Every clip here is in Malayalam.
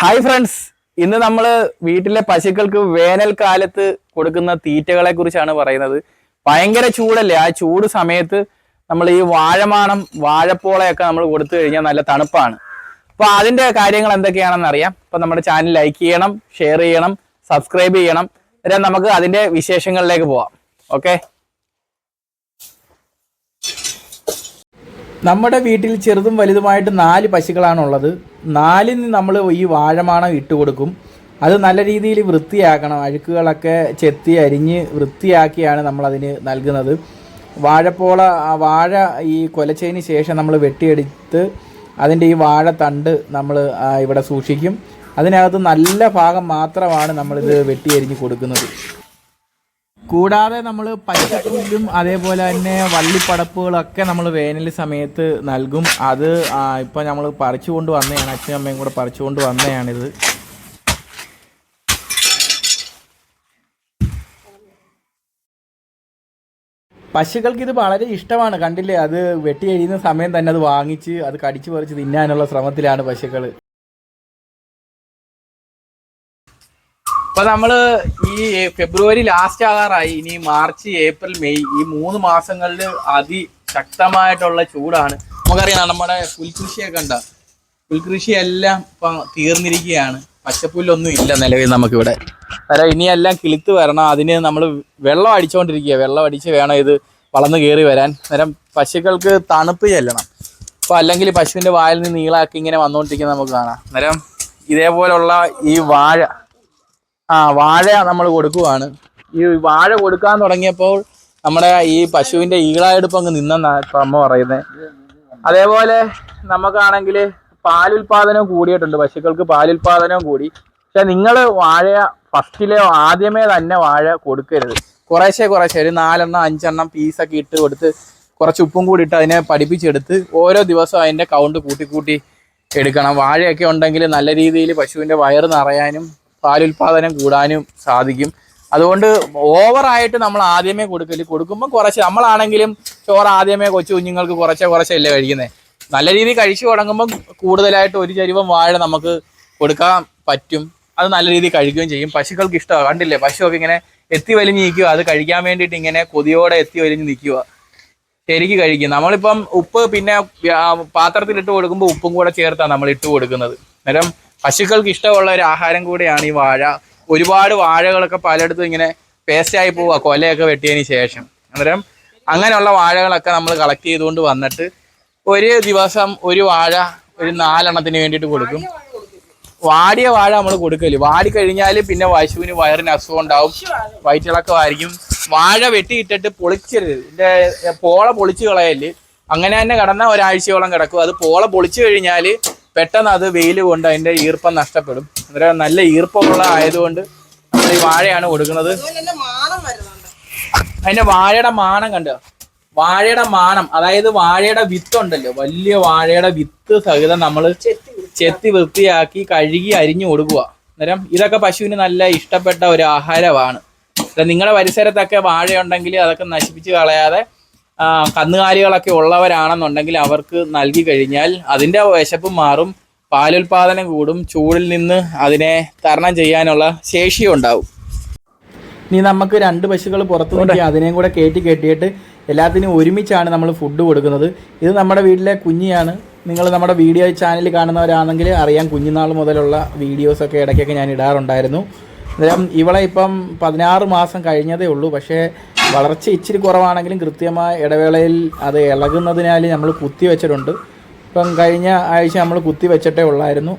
Hi friends. ഇന്ന് നമ്മൾ വീട്ടിലെ പശുക്കൾക്ക് വേനൽക്കാലത്ത് കൊടുക്കുന്ന തീറ്റകളെ കുറിച്ചാണ് പറയുന്നത്. ഭയങ്കര ചൂടല്ലേ? ആ ചൂട് സമയത്ത് നമ്മൾ ഈ വാഴമാണം വാഴപ്പോളയൊക്കെ നമ്മൾ കൊടുത്തു കഴിഞ്ഞാൽ നല്ല തണുപ്പാണ്. അപ്പൊ അതിന്റെ കാര്യങ്ങൾ എന്തൊക്കെയാണെന്ന് അറിയാം. അപ്പൊ നമ്മുടെ ചാനൽ ലൈക്ക് ചെയ്യണം ഷെയർ ചെയ്യണം സബ്സ്ക്രൈബ് ചെയ്യണം. അന്നേരം നമുക്ക് അതിന്റെ വിശേഷങ്ങളിലേക്ക് പോവാം. ഓക്കെ? നമ്മുടെ വീട്ടിൽ ചെറുതും വലുതുമായിട്ട് നാല് പശുക്കളാണുള്ളത്. നിന്ന് നമ്മൾ ഈ വാഴമാണം ഇട്ട് കൊടുക്കും. അത് നല്ല രീതിയിൽ വൃത്തിയാക്കണം. അഴുക്കുകളൊക്കെ ചെത്തി അരിഞ്ഞ് വൃത്തിയാക്കിയാണ് നമ്മൾ അതിന് നൽകുന്നത്. വാഴപ്പോള വാഴ ഈ കൊലച്ചതിന് ശേഷം നമ്മൾ വെട്ടിയെടുത്ത് അതിന്റെ ഈ വാഴ തണ്ട് നമ്മൾ ഇവിടെ സൂക്ഷിക്കും. അതിനകത്ത് നല്ല ഭാഗം മാത്രമാണ് നമ്മളിത് വെട്ടിയരിഞ്ഞ് കൊടുക്കുന്നത്. കൂടാതെ നമ്മൾ പച്ചപ്പുല്ലും അതേപോലെ തന്നെ വള്ളിപ്പടപ്പുകളൊക്കെ നമ്മൾ വേനൽ സമയത്ത് നൽകും. അത് ഇപ്പോൾ നമ്മൾ പറിച്ചു കൊണ്ട് വന്നതാണ് അച്ഛനും അമ്മയും കൂടെ പറിച്ചു കൊണ്ട് വന്നതാണിത്. പശുക്കൾക്ക് ഇത് വളരെ ഇഷ്ടമാണ്. കണ്ടില്ലേ? അത് വെട്ടി കഴിയുന്ന സമയം തന്നെ അത് വാങ്ങിച്ച് അത് കടിച്ചു പറിച്ച് തിന്നാനുള്ള ശ്രമത്തിലാണ് പശുക്കൾ അപ്പൊ നമ്മൾ ഈ ഫെബ്രുവരി ലാസ്റ്റ് ആകാറായി. ഇനി മാർച്ച് ഏപ്രിൽ മെയ് ഈ മൂന്ന് മാസങ്ങളിൽ അതിശക്തമായിട്ടുള്ള ചൂടാണ്. നമുക്കറിയാം നമ്മുടെ പുൽകൃഷിയൊക്കെ ഉണ്ട? പുൽകൃഷിയെല്ലാം ഇപ്പൊ തീർന്നിരിക്കുകയാണ്. പച്ചപ്പുല്ലൊന്നും ഇല്ല നിലവിൽ നമുക്കിവിടെ. അന്നേരം ഇനിയെല്ലാം കിളുത്ത് വരണം. അതിന് നമ്മൾ വെള്ളം അടിച്ചുകൊണ്ടിരിക്കുക വെള്ളം അടിച്ച് വേണം ഇത് വളർന്നു കയറി വരാൻ. നേരം പശുക്കൾക്ക് തണുപ്പ് ചെല്ലണം. അപ്പോൾ അല്ലെങ്കിൽ പശുവിന്റെ വായിൽ നിന്ന് നീളാക്കി ഇങ്ങനെ വന്നുകൊണ്ടിരിക്കുന്നത് നമുക്ക് കാണാം. അന്നേരം ഇതേപോലുള്ള ഈ വാഴ ആ വാഴ നമ്മൾ കൊടുക്കുവാണ്. ഈ വാഴ കൊടുക്കാൻ തുടങ്ങിയപ്പോൾ നമ്മുടെ ഈ പശുവിന്റെ ഈളായെടുപ്പ് അങ്ങ് നിന്നെന്നാണ് ഇപ്പം അമ്മ പറയുന്നത്. അതേപോലെ നമുക്കാണെങ്കിൽ പാലുൽപാദനം കൂടിയിട്ടുണ്ട്. പശുക്കൾക്ക് പാലുൽപാദനവും കൂടി. പക്ഷെ നിങ്ങൾ വാഴ ഫസ്റ്റിലെ ആദ്യമേ തന്നെ വാഴ കൊടുക്കരുത്. കുറേശ്ശെ കുറേശ്ശെ ഒരു നാലെണ്ണം അഞ്ചെണ്ണം പീസൊക്കെ ഇട്ട് കൊടുത്ത് കുറച്ച് ഉപ്പും കൂടി ഇട്ട് അതിനെ പഠിപ്പിച്ചെടുത്ത് ഓരോ ദിവസവും അതിന്റെ കൗണ്ട് കൂട്ടി കൂട്ടി എടുക്കണം. വാഴയൊക്കെ ഉണ്ടെങ്കിൽ നല്ല രീതിയിൽ പശുവിന്റെ വയറ് നിറയാനും പാലുൽപാദനം കൂടാനും സാധിക്കും. അതുകൊണ്ട് ഓവറായിട്ട് നമ്മൾ ആദ്യമേ കൊടുക്കൽ. കൊടുക്കുമ്പോൾ കുറച്ച് നമ്മളാണെങ്കിലും ചോറ് ആദ്യമേ കൊച്ചു കുഞ്ഞുങ്ങൾക്ക് കുറച്ചേ കുറച്ചല്ലേ കഴിക്കുന്നത് നല്ല രീതിയിൽ കഴിച്ചു തുടങ്ങുമ്പോൾ കൂടുതലായിട്ട് ഒരു ചരിവം വാഴ നമുക്ക് കൊടുക്കാൻ പറ്റും. അത് നല്ല രീതിയിൽ കഴിക്കുകയും ചെയ്യും. പശുക്കൾക്ക് ഇഷ്ടമാണ് കണ്ടില്ലേ? പശുവൊക്കെ ഇങ്ങനെ എത്തി വലിഞ്ഞ് നിൽക്കുക. അത് കഴിക്കാൻ വേണ്ടിയിട്ട് ഇങ്ങനെ കൊതിയോടെ എത്തി വലിഞ്ഞ് നിൽക്കുക. ശരിക്ക് കഴിക്കും. നമ്മളിപ്പം ഉപ്പ് പിന്നെ പാത്രത്തിൽ പാത്രത്തിലിട്ട് കൊടുക്കുമ്പോൾ ഉപ്പും കൂടെ ചേർത്താണ് നമ്മൾ ഇട്ട് കൊടുക്കുന്നത്. അന്നേരം പശുക്കൾക്ക് ഇഷ്ടമുള്ള ഒരു ആഹാരം കൂടെയാണ് ഈ വാഴ. ഒരുപാട് വാഴകളൊക്കെ പലയിടത്തും ഇങ്ങനെ പേസ്റ്റായി പോവുക കൊലയൊക്കെ വെട്ടിയതിന് ശേഷം. അന്നേരം അങ്ങനെയുള്ള വാഴകളൊക്കെ നമ്മൾ കളക്ട് ചെയ്തുകൊണ്ട് വന്നിട്ട് ഒരു ദിവസം ഒരു വാഴ ഒരു നാലെണ്ണത്തിന് വേണ്ടിയിട്ട് കൊടുക്കും. വാടിയ വാഴ നമ്മൾ കൊടുക്കൽ. വാടി കഴിഞ്ഞാൽ പിന്നെ പശുവിന് വയറിന് അസുഖം ഉണ്ടാവും. വയറ്റിളക്കമായിരിക്കും വാഴ വെട്ടിയിട്ടിട്ട് പൊളിച്ചരുത് ഇതിന്റെ പോള പൊളിച്ചു കളയൽ. അങ്ങനെ തന്നെ കിടന്ന ഒരാഴ്ചയോളം കിടക്കും. അത് പോള പൊളിച്ചു കഴിഞ്ഞാൽ പെട്ടെന്ന് അത് വെയിൽ കൊണ്ട് അതിന്റെ ഈർപ്പം നഷ്ടപ്പെടും. അന്നേരം നല്ല ഈർപ്പമുള്ള ആയതുകൊണ്ട് നമ്മൾ ഈ വാഴയാണ് കൊടുക്കുന്നത്. അതിന്റെ വാഴയുടെ മാണം കണ്ടോ? വാഴയുടെ മാണം അതായത് വാഴയുടെ വിത്ത് ഉണ്ടല്ലോ വലിയ വാഴയുടെ വിത്ത് സഹിതം നമ്മൾ ചെത്തി വൃത്തിയാക്കി കഴുകി അരിഞ്ഞു കൊടുക്കുക. അന്നേരം ഇതൊക്കെ പശുവിന് നല്ല ഇഷ്ടപ്പെട്ട ഒരു ആഹാരമാണ്. നിങ്ങളുടെ പരിസരത്തൊക്കെ വാഴയുണ്ടെങ്കിൽ അതൊക്കെ നശിപ്പിച്ച് കളയാതെ കന്നുകാലികളൊക്കെ ഉള്ളവരാണെന്നുണ്ടെങ്കിൽ അവർക്ക് നൽകി കഴിഞ്ഞാൽ അതിന്റെ വിശപ്പ് മാറും പാലുൽപാദനം കൂടും ചൂടിൽ നിന്ന് അതിനെ തരണം ചെയ്യാനുള്ള ശേഷിയും ഉണ്ടാവും ഇനി നമുക്ക് രണ്ട് പശുക്കൾ പുറത്ത് നോക്കി അതിനെയും കൂടെ കയറ്റി കെട്ടിയിട്ട് എല്ലാത്തിനും ഒരുമിച്ചാണ് നമ്മൾ ഫുഡ് കൊടുക്കുന്നത്. ഇത് നമ്മുടെ വീട്ടിലെ കുഞ്ഞിയാണ്. നിങ്ങൾ നമ്മുടെ വീഡിയോ ചാനൽ കാണുന്നവരാണെങ്കിൽ അറിയാം കുഞ്ഞുനാൾ മുതലുള്ള വീഡിയോസൊക്കെ ഇടയ്ക്കൊക്കെ ഞാൻ ഇടാറുണ്ടായിരുന്നു. അന്നേരം ഇവളെ ഇപ്പം പതിനാറ് മാസം കഴിഞ്ഞതേ ഉള്ളൂ. പക്ഷേ വളർച്ച ഇച്ചിരി കുറവാണെങ്കിലും കൃത്യമായ ഇടവേളയിൽ അത് ഇളകുന്നതിനാൽ നമ്മൾ കുത്തി വെച്ചിട്ടുണ്ട്. ഇപ്പം കഴിഞ്ഞ ആഴ്ച നമ്മൾ കുത്തി വെച്ചിട്ടേ ഉള്ളായിരുന്നു.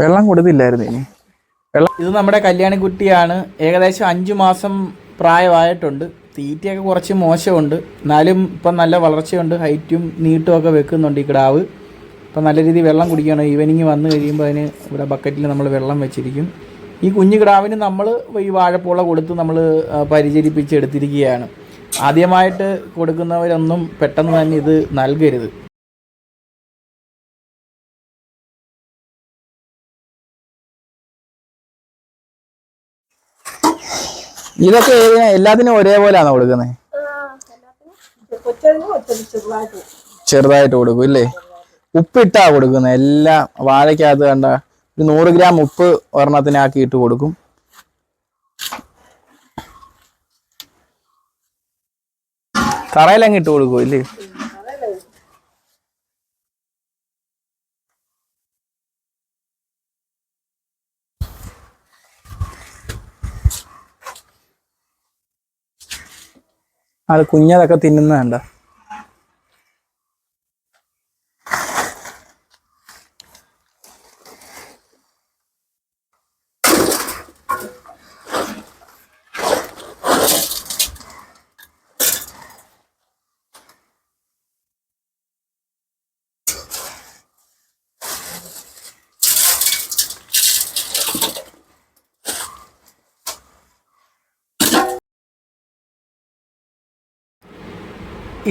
വെള്ളം കൊടുത്തില്ലായിരുന്നു ഇനി. വെള്ളം ഇത് നമ്മുടെ കല്യാണിക്കുട്ടിയാണ്. ഏകദേശം അഞ്ചു മാസം പ്രായമായിട്ടുണ്ട്. തീറ്റയൊക്കെ കുറച്ച് മോശമുണ്ട്. എന്നാലും ഇപ്പം നല്ല വളർച്ചയുണ്ട്. ഹൈറ്റും നീട്ടും ഒക്കെ വെക്കുന്നുണ്ട് ഈ കിടാവ്. ഇപ്പം നല്ല രീതിയിൽ വെള്ളം കുടിക്കുകയാണ്. ഈവനിങ് വന്ന് കഴിയുമ്പോൾ അതിന് ഇവിടെ ബക്കറ്റിൽ നമ്മൾ വെള്ളം വെച്ചിരിക്കും. ഈ കുഞ്ഞു കിടാവിന് നമ്മൾ ഈ വാഴപ്പോള കൊടുത്ത് നമ്മൾ പരിചരിപ്പിച്ചെടുത്തിരിക്കുകയാണ് ആദ്യമായിട്ട് കൊടുക്കുന്നവരൊന്നും പെട്ടെന്ന് തന്നെ ഇത് നൽകരുത്. ഇതൊക്കെ ഏതിനാ? എല്ലാത്തിനും ഒരേപോലെയാണോ കൊടുക്കുന്നത് കൊച്ചതിന് കൊച്ചത് ചെറുതായിട്ട്. ചെറുതായിട്ട് കൊടുക്കും ഇല്ലേ? ഉപ്പിട്ടാ കൊടുക്കുന്നത് എല്ലാ വാഴയ്ക്കകത്ത് കണ്ട ഒരു നൂറ് ഗ്രാം ഉപ്പ് ഒരെണ്ണത്തിനാക്കി ഇട്ട് കൊടുക്കും. തറയിലങ്ങ് ഇട്ട് കൊടുക്കും ഇല്ലേ? അത് കുഞ്ഞതൊക്കെ തിന്നുന്നതണ്ട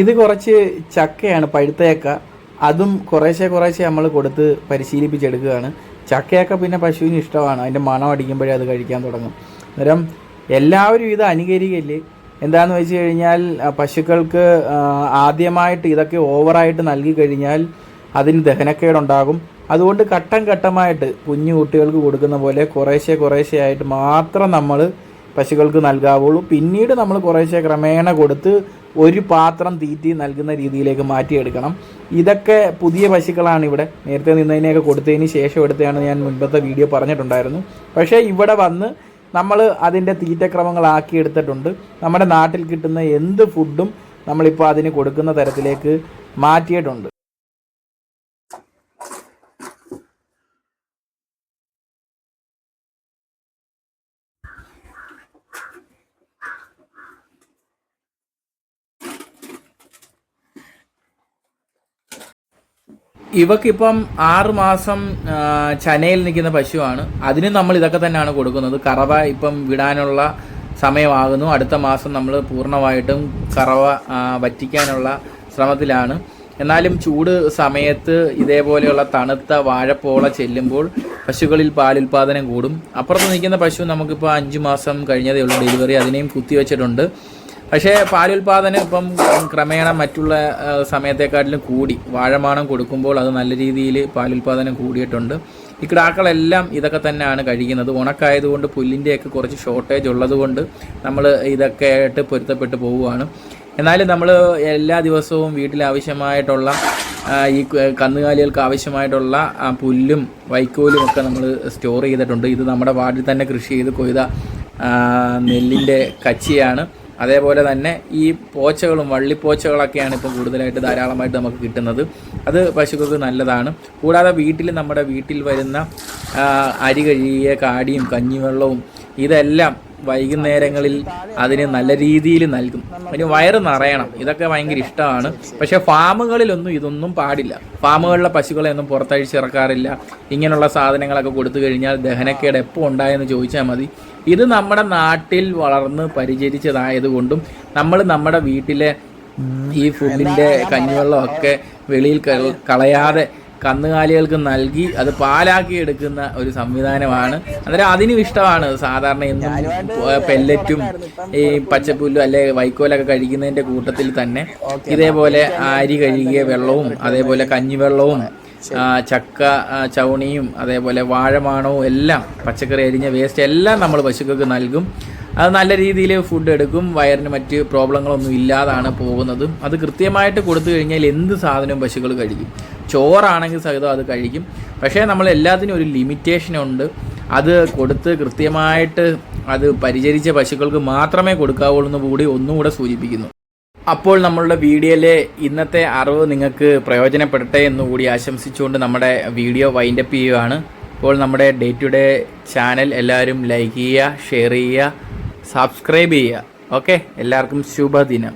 ഇത് കുറച്ച് ചക്കയാണ് പഴുത്തേക്ക അതും കുറേശ്ശെ കുറേശ്ശെ നമ്മൾ കൊടുത്ത് പരിശീലിപ്പിച്ചെടുക്കുകയാണ്. ചക്കയൊക്കെ പിന്നെ പശുവിന് ഇഷ്ടമാണ്. അതിന്റെ മണം അടിക്കുമ്പോഴേ അത് കഴിക്കാൻ തുടങ്ങും. അന്നേരം എല്ലാവരും ഇത് അനുകരിക്കല്ലേ എന്താന്ന് വെച്ച് കഴിഞ്ഞാൽ പശുക്കൾക്ക് ആദ്യമായിട്ട് ഇതൊക്കെ ഓവറായിട്ട് നൽകി കഴിഞ്ഞാൽ അതിന് ദഹനക്കേടുണ്ടാകും. അതുകൊണ്ട് ഘട്ടം ഘട്ടമായിട്ട് കുഞ്ഞു കുട്ടികൾക്ക് കൊടുക്കുന്ന പോലെ കുറേശ്ശെ കുറേശ്ശെ ആയിട്ട് മാത്രം നമ്മൾ പശുക്കൾക്ക് നൽകാവുള്ളൂ. പിന്നീട് നമ്മൾ കുറേശ്ശെ ക്രമേണ കൊടുത്ത് ഒരു പാത്രം തീറ്റി നൽകുന്ന രീതിയിലേക്ക് മാറ്റിയെടുക്കണം. ഇതൊക്കെ പുതിയ പശുക്കളാണ് ഇവിടെ. നേരത്തെ നിന്നതിനെയൊക്കെ കൊടുത്തതിന് ശേഷം എടുത്തതാണ് ഞാൻ മുൻപത്തെ വീഡിയോ പറഞ്ഞിട്ടുണ്ടായിരുന്നു. പക്ഷേ ഇവിടെ വന്ന് നമ്മൾ അതിന്റെ തീറ്റക്രമങ്ങളാക്കി എടുത്തിട്ടുണ്ട് നമ്മുടെ നാട്ടിൽ കിട്ടുന്ന എന്ത് ഫുഡും നമ്മളിപ്പോൾ അതിന് കൊടുക്കുന്ന തരത്തിലേക്ക് മാറ്റിയിട്ടുണ്ട്. ഇവക്കിപ്പം ആറ് മാസം ചനയിൽ നിൽക്കുന്ന പശുവാണ്. അതിന് നമ്മൾ ഇതൊക്കെ തന്നെയാണ് കൊടുക്കുന്നത്. കറവ ഇപ്പം വിടാനുള്ള സമയമാകുന്നു. അടുത്ത മാസം നമ്മൾ പൂർണമായിട്ടും കറവ വറ്റിക്കാനുള്ള ശ്രമത്തിലാണ്. എന്നാലും ചൂട് സമയത്ത് ഇതേപോലെയുള്ള തണുത്ത വാഴപ്പോള ചെല്ലുമ്പോൾ പശുക്കളിൽ പാലുൽപാദനം കൂടും. അപ്പുറത്ത് നിൽക്കുന്ന പശു നമുക്കിപ്പോൾ അഞ്ച് മാസം കഴിഞ്ഞതേ ഉള്ളൂ ഡെലിവറി. അതിനെയും കുത്തിവെച്ചിട്ടുണ്ട്. പക്ഷേ പാലുൽപാദനം ഇപ്പം ക്രമേണ മറ്റുള്ള സമയത്തെക്കാട്ടിലും കൂടി. വാഴമാണം കൊടുക്കുമ്പോൾ അത് നല്ല രീതിയിൽ പാലുൽപാദനം കൂടിയിട്ടുണ്ട്. ഈ കിടാക്കളെല്ലാം ഇതൊക്കെ തന്നെയാണ് കഴിക്കുന്നത്. ഉണക്കായതുകൊണ്ട് പുല്ലിന്റെയൊക്കെ കുറച്ച് ഷോർട്ടേജ് ഉള്ളതുകൊണ്ട് നമ്മൾ ഇതൊക്കെ ആയിട്ട് പൊരുത്തപ്പെട്ട് പോവുകയാണ്. എന്നാലും നമ്മൾ എല്ലാ ദിവസവും വീട്ടിൽ ആവശ്യമായിട്ടുള്ള ഈ കന്നുകാലികൾക്ക് ആവശ്യമായിട്ടുള്ള പുല്ലും വൈക്കോലും ഒക്കെ നമ്മൾ സ്റ്റോർ ചെയ്തിട്ടുണ്ട്. ഇത് നമ്മുടെ വാർഡിൽ തന്നെ കൃഷി ചെയ്ത് കൊയ്ത നെല്ലിന്റെ കച്ചിയാണ്. അതേപോലെ തന്നെ ഈ പോച്ചകളും വള്ളിപ്പോച്ചകളൊക്കെയാണ് ഇപ്പം കൂടുതലായിട്ട് ധാരാളമായിട്ട് നമുക്ക് കിട്ടുന്നത്. അത് പശുക്കൾക്ക് നല്ലതാണ്. കൂടാതെ വീട്ടിൽ നമ്മുടെ വീട്ടിൽ വരുന്ന അരി കഴുകിയ കാടിയും കഞ്ഞിവെള്ളവും ഇതെല്ലാം വൈകുന്നേരങ്ങളിൽ അതിന് നല്ല രീതിയിൽ നൽകും. അതിന് വയറ് നിറയണം. ഇതൊക്കെ ഭയങ്കര ഇഷ്ടമാണ്. പക്ഷേ ഫാമുകളിലൊന്നും ഇതൊന്നും പാടില്ല. ഫാമുകളിലെ പശുക്കളെ ഒന്നും പുറത്തഴിച്ചിറക്കാറില്ല ഇങ്ങനെയുള്ള സാധനങ്ങളൊക്കെ കൊടുത്തു കഴിഞ്ഞാൽ ദഹനക്കേട് എപ്പോൾ ഉണ്ടായെന്ന് ചോദിച്ചാൽ മതി. ഇത് നമ്മുടെ നാട്ടിൽ വളർന്ന് പരിചരിച്ചതായതുകൊണ്ടും നമ്മൾ നമ്മുടെ വീട്ടിലെ ഈ ഫുഡിന്റെ കഞ്ഞിവെള്ളമൊക്കെ വെളിയിൽ കള- കളയാതെ കന്നുകാലികൾക്ക് നൽകി അത് പാലാക്കി എടുക്കുന്ന ഒരു സംവിധാനമാണ്. അന്നേരം അതിനും ഇഷ്ടമാണ് സാധാരണ എന്നും പെല്ലറ്റും ഈ പച്ചപ്പുല്ലും അല്ലെ വൈക്കോലൊക്കെ കഴിക്കുന്നതിന്റെ കൂട്ടത്തിൽ തന്നെ ഇതേപോലെ അരി കഴുകിയ വെള്ളവും അതേപോലെ കഞ്ഞിവെള്ളവും ചക്ക ചവണിയും അതേപോലെ വാഴമാണവും എല്ലാം പച്ചക്കറി അരിഞ്ഞ വേസ്റ്റ് എല്ലാം നമ്മൾ പശുക്കൾക്ക് നൽകും. അത് നല്ല രീതിയിൽ ഫുഡ് എടുക്കും. വയറിന് മറ്റ് പ്രോബ്ലങ്ങളൊന്നും ഇല്ലാതാണ് പോകുന്നതും. അത് കൃത്യമായിട്ട് കൊടുത്തു കഴിഞ്ഞാൽ എന്ത് സാധനവും പശുക്കൾ കഴിക്കും. ചോറാണെങ്കിൽ സഹിതം അത് കഴിക്കും. പക്ഷേ നമ്മൾ എല്ലാത്തിനും ഒരു ലിമിറ്റേഷൻ ഉണ്ട്. അത് കൊടുത്ത് കൃത്യമായിട്ട് അത് പരിചരിച്ച പശുക്കൾക്ക് മാത്രമേ കൊടുക്കാവുള്ളൂ എന്ന് കൂടി ഒന്നുകൂടെ സൂചിപ്പിക്കുന്നു. അപ്പോൾ നമ്മളുടെ വീഡിയോയിലെ ഇന്നത്തെ അറിവ് നിങ്ങൾക്ക് പ്രയോജനപ്പെടട്ടെ എന്നുകൂടി ആശംസിച്ചുകൊണ്ട് നമ്മുടെ വീഡിയോ വൈൻഡപ്പ് ചെയ്യുകയാണ്. ഇപ്പോൾ നമ്മുടെ ഡേ ടു ഡേ ചാനൽ എല്ലാവരും ലൈക്ക് ചെയ്യുക ഷെയർ ചെയ്യുക സബ്സ്ക്രൈബ് ചെയ്യുക. ഓക്കെ എല്ലാവർക്കും ശുഭദിനം.